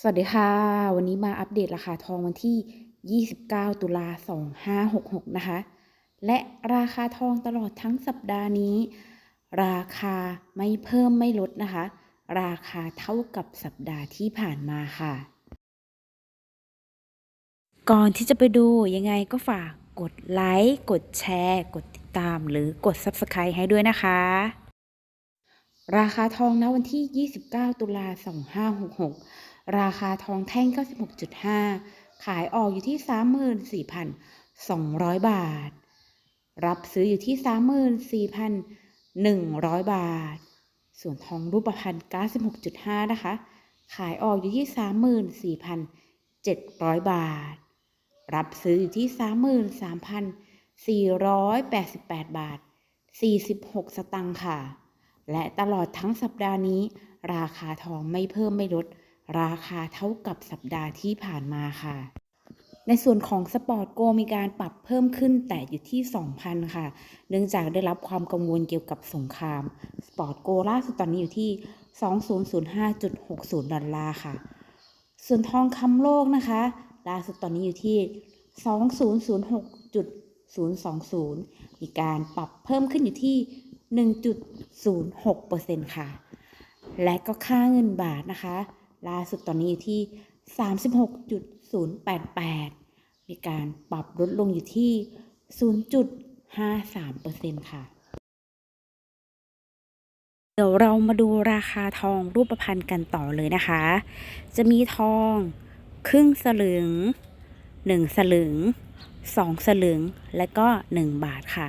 สวัสดีค่ะ วันนี้มาอัปเดตราคาทองวันที่ 29 ตุลา 2566 นะคะ และราคาทองตลอดทั้งสัปดาห์นี้ ราคาไม่เพิ่มไม่ลดนะคะ ราคาเท่ากับสัปดาห์ที่ผ่านมาค่ะ ก่อนที่จะไปดูยังไงก็ฝากกดไลค์ กดแชร์ กดติดตามหรือกด Subscribe ให้ด้วยนะคะ ราคาทองณวันที่ 29 ตุลา 2566 ราคาทองแท่ง 96.5 ขายออกอยู่ที่ 34,200 บาท รับซื้ออยู่ที่ 34,100 บาท ส่วนทองรูปพรรณ96.5 นะคะ ขายออกอยู่ที่ 34,700 บาท รับซื้ออยู่ที่ 33,488 บาท 46 สตังค์ค่ะ และตลอดทั้งสัปดาห์นี้ราคาทองไม่เพิ่มไม่ลด ราคาเท่ากับสัปดาห์ที่ผ่านมาค่ะ ในส่วนของสปอร์ตโกมีการปรับเพิ่มขึ้นแต่อยู่ที่ 2,000 ค่ะ เนื่องจากได้รับความกังวลเกี่ยวกับสงคราม สปอร์ตโกล่าสุดตอนนี้อยู่ที่ 2005.60 ดอลลาร์ค่ะ ส่วนทองคำโลกนะคะ ล่าสุดตอนนี้อยู่ที่ 2006.020 มีการปรับเพิ่มขึ้นอยู่ที่ 1.06%ค่ะ และก็ค่าเงินบาทนะคะ ล่าสุดตอนนี้อยู่ที่ 36.088 มีการปรับลดลงอยู่ที่ 0.53%ค่ะ เดี๋ยวเรามาดูราคาทองรูปพรรณกันต่อเลยนะคะ จะมีทองครึ่งสลึง 1 สลึง 2 สลึง และก็ 1 บาทค่ะ